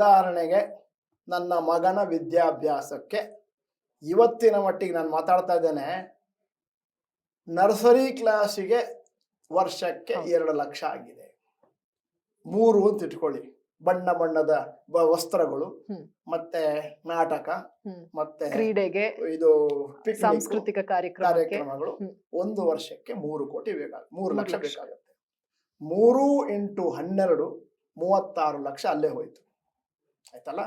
ಉದಾಹರಣೆಗೆ ನನ್ನ ಮಗನ ವಿದ್ಯಾಭ್ಯಾಸಕ್ಕೆ ಇವತ್ತಿನ ಮಟ್ಟಿಗೆ ನಾನು ಮಾತಾಡ್ತಾ ಇದ್ದೇನೆ ನರ್ಸರಿ ಕ್ಲಾಸಿಗೆ ವರ್ಷಕ್ಕೆ. ಎರಡು ಲಕ್ಷ ಆಗಿದೆ. ಮೂರು ಅಂತ ಇಟ್ಕೊಳ್ಳಿ. ಬಣ್ಣ ಬಣ್ಣದ ವಸ್ತ್ರಗಳು ಮತ್ತೆ ನಾಟಕ ಮತ್ತೆ ಕ್ರೀಡೆಗೆ ಇದು ಸಾಂಸ್ಕೃತಿಕ ಕಾರ್ಯಕ್ರಮಗಳು. ಒಂದು ವರ್ಷಕ್ಕೆ ಮೂರು ಕೋಟಿ ಬೇಕಾಗುತ್ತೆ ಮೂರು ಲಕ್ಷ. ಬೇಕಾಗುತ್ತೆ. ಮೂರು ಇಂಟು ಹನ್ನೆರಡು ಮೂವತ್ತಾರು ಲಕ್ಷ ಅಲ್ಲೇ ಹೋಯ್ತು. ಆಯ್ತಲ್ಲ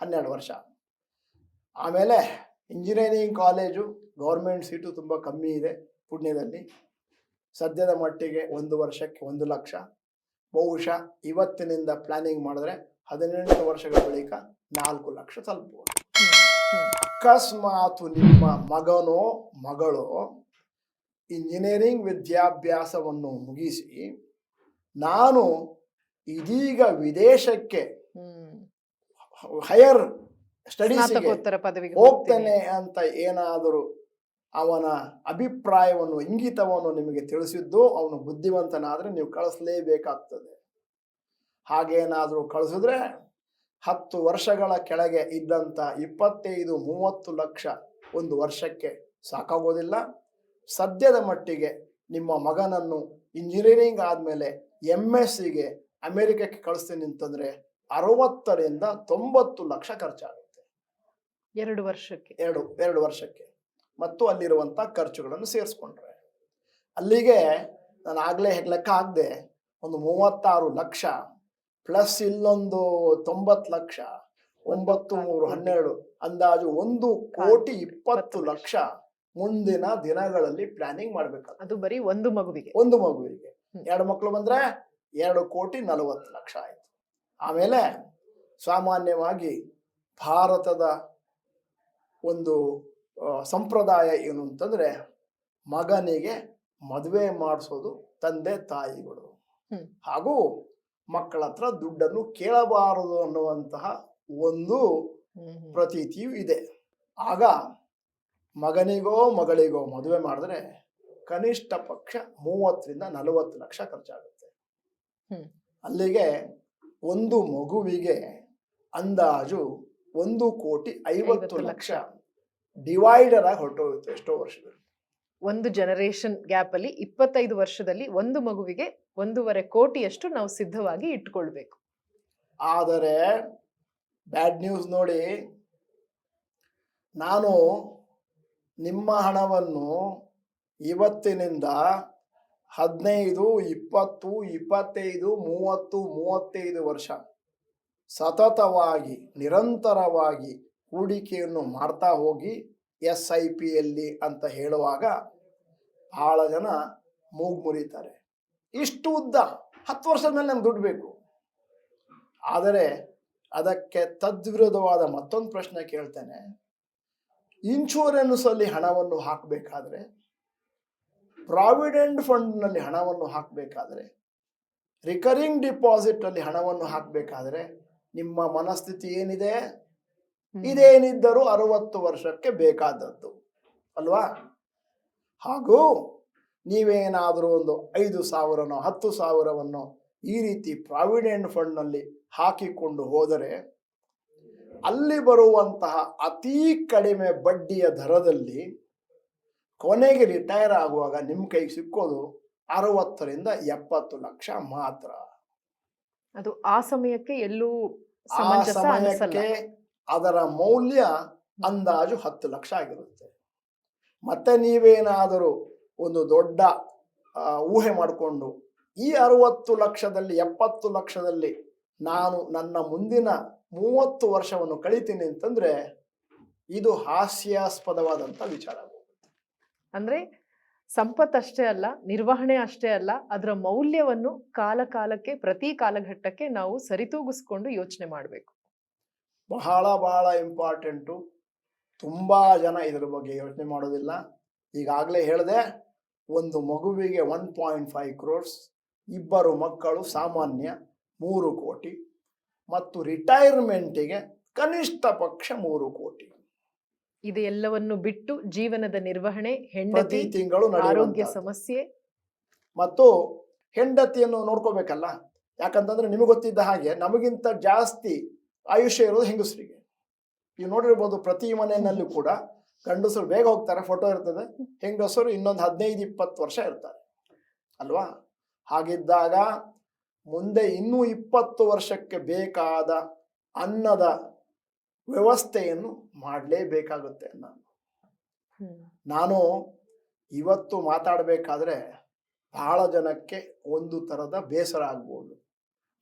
ಹನ್ನೆರಡು ವರ್ಷ ಆಮೇಲೆ ಇಂಜಿನಿಯರಿಂಗ್ ಕಾಲೇಜು ಗೌರ್ಮೆಂಟ್ ಸೀಟು ತುಂಬ ಕಮ್ಮಿ ಇದೆ ಪುಣ್ಯದಲ್ಲಿ ಸದ್ಯದ ಮಟ್ಟಿಗೆ ಒಂದು ವರ್ಷಕ್ಕೆ ಒಂದು ಲಕ್ಷ ಬಹುಶಃ ಇವತ್ತಿನಿಂದ ಪ್ಲಾನಿಂಗ್ ಮಾಡಿದ್ರೆ ಹದಿನೆಂಟು ವರ್ಷಗಳ ಬಳಿಕ ನಾಲ್ಕು ಲಕ್ಷ ತಲುಪಬಹುದು. ಅಕಸ್ಮಾತ್ ನಿಮ್ಮ ಮಗನೋ, ಮಗಳೋ ಇಂಜಿನಿಯರಿಂಗ್ ವಿದ್ಯಾಭ್ಯಾಸವನ್ನು ಮುಗಿಸಿ ನಾನು ಇದೀಗ ವಿದೇಶಕ್ಕೆ. ಹೈಯರ್ ಸ್ಟಡೀಸ್ಗೆ ಪದವಿಗೆ ಹೋಗ್ತೇನೆ ಅಂತ ಏನಾದರೂ ಅವನ ಅಭಿಪ್ರಾಯವನ್ನು ಇಂಗಿತವನ್ನು ನಿಮಗೆ ತಿಳಿಸಿದ್ದು ಅವನು ಬುದ್ಧಿವಂತನಾದ್ರೆ ನೀವು ಕಳಿಸ್ಲೇಬೇಕಾಗ್ತದೆ. ಹಾಗೇನಾದರೂ ಕಳಿಸಿದ್ರೆ ಹತ್ತು ವರ್ಷಗಳ ಕೆಳಗೆ ಇದ್ದಂಥ ಇಪ್ಪತ್ತೈದು ಮೂವತ್ತು ಲಕ್ಷ ಒಂದು ವರ್ಷಕ್ಕೆ ಸಾಕಾಗೋದಿಲ್ಲ. ಸದ್ಯದ ಮಟ್ಟಿಗೆ ನಿಮ್ಮ ಮಗನನ್ನು ಇಂಜಿನಿಯರಿಂಗ್ ಆದಮೇಲೆ ಎಂ ಎಸ್ ಸಿಗೆ ಅಮೆರಿಕಕ್ಕೆ ಕಳಿಸ್ತೀನಿ ಅಂತಂದ್ರೆ ಅರವತ್ತರಿಂದ ತೊಂಬತ್ತು ಲಕ್ಷ ಖರ್ಚಾಗುತ್ತೆ. ಎರಡು ವರ್ಷಕ್ಕೆ. ಎರಡು ಎರಡು ವರ್ಷಕ್ಕೆ. ಮತ್ತು ಅಲ್ಲಿರುವಂಥ ಖರ್ಚುಗಳನ್ನು ಸೇರಿಸ್ಕೊಂಡ್ರೆ. ಅಲ್ಲಿಗೆ ನಾನು ಆಗಲೇ ಲೆಕ್ಕ ಆಗದೆ ಒಂದು ಮೂವತ್ತಾರು ಲಕ್ಷ ಪ್ಲಸ್ ಇಲ್ಲೊಂದು ತೊಂಬತ್ತು ಲಕ್ಷ ಒಂಬತ್ತು ಮೂರು ಹನ್ನೆರಡು ಅಂದಾಜು ಒಂದು ಕೋಟಿ ಇಪ್ಪತ್ತು ಲಕ್ಷ ಮುಂದಿನ ದಿನಗಳಲ್ಲಿ ಪ್ಲಾನಿಂಗ್ ಮಾಡಬೇಕಾಗ್ತದೆ ಅದು ಬರೀ ಒಂದು ಮಗುವಿಗೆ. ಒಂದು ಮಗುವಿಗೆ. ಎರಡು ಮಕ್ಕಳು ಬಂದ್ರೆ ಎರಡು ಕೋಟಿ ನಲವತ್ತು ಲಕ್ಷ ಆಯಿತು. ಆಮೇಲೆ ಸಾಮಾನ್ಯವಾಗಿ ಭಾರತದ ಒಂದು ಸಂಪ್ರದಾಯ ಏನು ಅಂತಂದ್ರೆ ಮಗನಿಗೆ ಮದುವೆ ಮಾಡಿಸೋದು ತಂದೆ ತಾಯಿಗಳು. ಹಾಗೂ ಮಕ್ಕಳ ಹತ್ರ ದುಡ್ಡನ್ನು ಕೇಳಬಾರದು ಅನ್ನುವಂತಹ ಒಂದು. ಪ್ರತೀತಿಯು ಇದೆ ಆಗ ಮಗನಿಗೋ ಮಗಳಿಗೋ ಮದುವೆ ಮಾಡಿದ್ರೆ ಕನಿಷ್ಠ ಪಕ್ಷ ಮೂವತ್ತರಿಂದ ನಲವತ್ತು ಲಕ್ಷ ಖರ್ಚಾಗುತ್ತೆ. ಅಲ್ಲಿಗೆ ಒಂದು ಮಗುವಿಗೆ ಅಂದಾಜು ಒಂದು ಕೋಟಿ ಐವತ್ತು ಲಕ್ಷ. ಡಿವೈಡರ್ ಆಗಿ ಹೊರಟೋಗುತ್ತೆ ಎಷ್ಟೋ ವರ್ಷದಲ್ಲಿ ಒಂದು ಜನರೇಷನ್ ಗ್ಯಾಪ್ ಅಲ್ಲಿ ಇಪ್ಪತ್ತೈದು ವರ್ಷದಲ್ಲಿ ಒಂದು ಮಗುವಿಗೆ ಒಂದೂವರೆ ಕೋಟಿಯಷ್ಟು ನಾವು ಸಿದ್ಧವಾಗಿ ಇಟ್ಕೊಳ್ಬೇಕು ಆದರೆ ಬ್ಯಾಡ್ ನ್ಯೂಸ್ ನೋಡಿ ನಾನು ನಿಮ್ಮ ಹಣವನ್ನು ಇವತ್ತಿನಿಂದ ಹದಿನೈದು, ಇಪ್ಪತ್ತು, ಇಪ್ಪತ್ತೈದು, ಮೂವತ್ತು, ಮೂವತ್ತೈದು ವರ್ಷ. ಸತತವಾಗಿ, ನಿರಂತರವಾಗಿ ಹೂಡಿಕೆಯನ್ನು ಮಾಡ್ತಾ ಹೋಗಿ ಎಸ್ ಐ ಪಿಯಲ್ಲಿ ಅಂತ ಹೇಳುವಾಗ ಬಹಳ ಜನ ಮೂಗು ಮುರಿತಾರೆ. ಇಷ್ಟು ಉದ್ದ, ಹತ್ತು ವರ್ಷದ ಮೇಲೆ ನಮ್ಗೆ ದುಡ್ಡು ಬೇಕು. ಆದರೆ ಅದಕ್ಕೆ ತದ್ವಿರುದ್ಧವಾದ ಮತ್ತೊಂದು ಪ್ರಶ್ನೆ ಕೇಳ್ತೇನೆ. ಇನ್ಶೂರೆನ್ಸ್ ಅಲ್ಲಿ ಹಣವನ್ನು ಹಾಕಬೇಕಾದ್ರೆ ಪ್ರಾವಿಡೆಂಟ್ ಫಂಡ್ನಲ್ಲಿ ಹಣವನ್ನು ಹಾಕಬೇಕಾದ್ರೆ ರಿಕರಿಂಗ್ ಡಿಪಾಸಿಟಲ್ಲಿ ಹಣವನ್ನು ಹಾಕಬೇಕಾದ್ರೆ ನಿಮ್ಮ ಮನಸ್ಥಿತಿ ಏನಿದೆ. ಇದೇನಿದ್ದರೂ ಅರವತ್ತು ವರ್ಷಕ್ಕೆ ಬೇಕಾದದ್ದು ಅಲ್ವಾ ಹಾಗೂ ನೀವೇನಾದರೂ ಒಂದು ಐದು ಸಾವಿರನೋ ಹತ್ತು ಸಾವಿರವನ್ನು ಈ ರೀತಿ ಪ್ರಾವಿಡೆಂಟ್ ಫಂಡ್ನಲ್ಲಿ ಹಾಕಿಕೊಂಡು ಹೋದರೆ ಅಲ್ಲಿ ಬರುವಂತಹ ಅತೀ ಕಡಿಮೆ ಬಡ್ಡಿಯ ದರದಲ್ಲಿ ಕೊನೆಗೆ ರಿಟೈರ್ ಆಗುವಾಗ ನಿಮ್ಮ ಕೈಗೆ ಸಿಕ್ಕೋದು ಅರವತ್ತರಿಂದ ಎಪ್ಪತ್ತು ಲಕ್ಷ ಮಾತ್ರ. ಅದು ಆ ಸಮಯಕ್ಕೆ ಎಲ್ಲೂ ಆ ಸಮಯಕ್ಕೆ ಅದರ ಮೌಲ್ಯ ಅಂದಾಜು ಹತ್ತು ಲಕ್ಷ ಆಗಿರುತ್ತೆ. ಮತ್ತೆ ನೀವೇನಾದರೂ ಒಂದು ದೊಡ್ಡ ಊಹೆ ಮಾಡಿಕೊಂಡು ಈ ಅರವತ್ತು ಲಕ್ಷದಲ್ಲಿ ಎಪ್ಪತ್ತು ಲಕ್ಷದಲ್ಲಿ ನಾನು ನನ್ನ ಮುಂದಿನ ಮೂವತ್ತು ವರ್ಷವನ್ನು ಕಳಿತೀನಿ ಅಂತಂದ್ರೆ ಇದು ಹಾಸ್ಯಾಸ್ಪದವಾದಂಥ ವಿಚಾರ ಅಂದ್ರೆ ಸಂಪತ್ತಷ್ಟೇ ಅಲ್ಲ, ನಿರ್ವಹಣೆ ಅಷ್ಟೇ ಅಲ್ಲ, ಅದರ ಮೌಲ್ಯವನ್ನು ಕಾಲ ಕಾಲಕ್ಕೆ, ಪ್ರತಿ ಕಾಲಘಟ್ಟಕ್ಕೆ ನಾವು ಸರಿತೂಗಿಸ್ಕೊಂಡು ಯೋಚನೆ ಮಾಡಬೇಕು. ಬಹಳ ಬಹಳ ಇಂಪಾರ್ಟೆಂಟು ತುಂಬ ಜನ ಇದ್ರ ಬಗ್ಗೆ ಯೋಚನೆ ಮಾಡೋದಿಲ್ಲ. ಈಗಾಗಲೇ ಹೇಳಿದೆ, ಒಂದು ಮಗುವಿಗೆ ಒನ್ ಪಾಯಿಂಟ್ ಫೈವ್ ಕ್ರೋರ್ಸ್ ಇಬ್ಬರು ಮಕ್ಕಳು ಸಾಮಾನ್ಯ ಮೂರು ಕೋಟಿ, ಮತ್ತು ರಿಟೈರ್ಮೆಂಟಿಗೆ ಕನಿಷ್ಠ ಪಕ್ಷ ಮೂರು ಕೋಟಿ. ಇದು ಎಲ್ಲವನ್ನು ಬಿಟ್ಟು ಜೀವನದ ನಿರ್ವಹಣೆ ಪ್ರತಿ ಹೆಂಡತಿ ತಿಂಗಳು ಆರೋಗ್ಯ ನಡೆಯುವಂಥದ್ದು. ಸಮಸ್ಯೆ. ಮತ್ತು ಹೆಂಡತಿಯನ್ನು ನೋಡ್ಕೋಬೇಕಲ್ಲ? ಯಾಕಂತಂದ್ರೆ ನಿಮಗೆ ಗೊತ್ತಿದ್ದ ಹಾಗೆ ನಮಗಿಂತ ಜಾಸ್ತಿ ಆಯುಷ್ಯ ಇರೋದು ಹೆಂಗಸರಿಗೆ. ನೀವು ನೋಡಿರ್ಬೋದು ಪ್ರತಿ ಮನೆಯಲ್ಲೂ ಕೂಡ ಗಂಡಸರು ಬೇಗ ಹೋಗ್ತಾರೆ ಫೋಟೋ ಇರ್ತದೆ. ಹೆಂಗಸರು ಇನ್ನೊಂದು ಹದಿನೈದು ಇಪ್ಪತ್ತು ವರ್ಷ ಇರ್ತಾರೆ. ಅಲ್ವಾ? ಹಾಗಿದ್ದಾಗ ಮುಂದೆ ಇನ್ನೂ ಇಪ್ಪತ್ತು ವರ್ಷಕ್ಕೆ ಬೇಕಾದ ಅನ್ನದ ವ್ಯವಸ್ಥೆಯನ್ನು ಮಾಡಲೇಬೇಕಾಗುತ್ತೆ ನಾನು ನಾನು ಇವತ್ತು ಮಾತಾಡಬೇಕಾದ್ರೆ ಬಹಳ ಜನಕ್ಕೆ ಒಂದು ಥರದ ಬೇಸರ ಆಗ್ಬೋದು.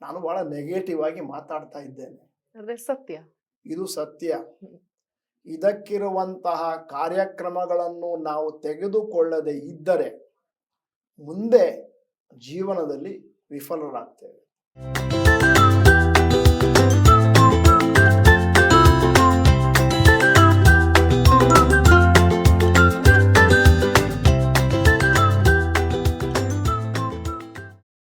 ನಾನು ಬಹಳ ನೆಗೆಟಿವ್ ಆಗಿ ಮಾತಾಡ್ತಾ ಇದ್ದೇನೆ. ಸತ್ಯ. ಇದು ಸತ್ಯ. ಇದಕ್ಕಿರುವಂತಹ ಕಾರ್ಯಕ್ರಮಗಳನ್ನು ನಾವು ತೆಗೆದುಕೊಳ್ಳದೆ ಇದ್ದರೆ ಮುಂದೆ ಜೀವನದಲ್ಲಿ ವಿಫಲರಾಗ್ತೇವೆ.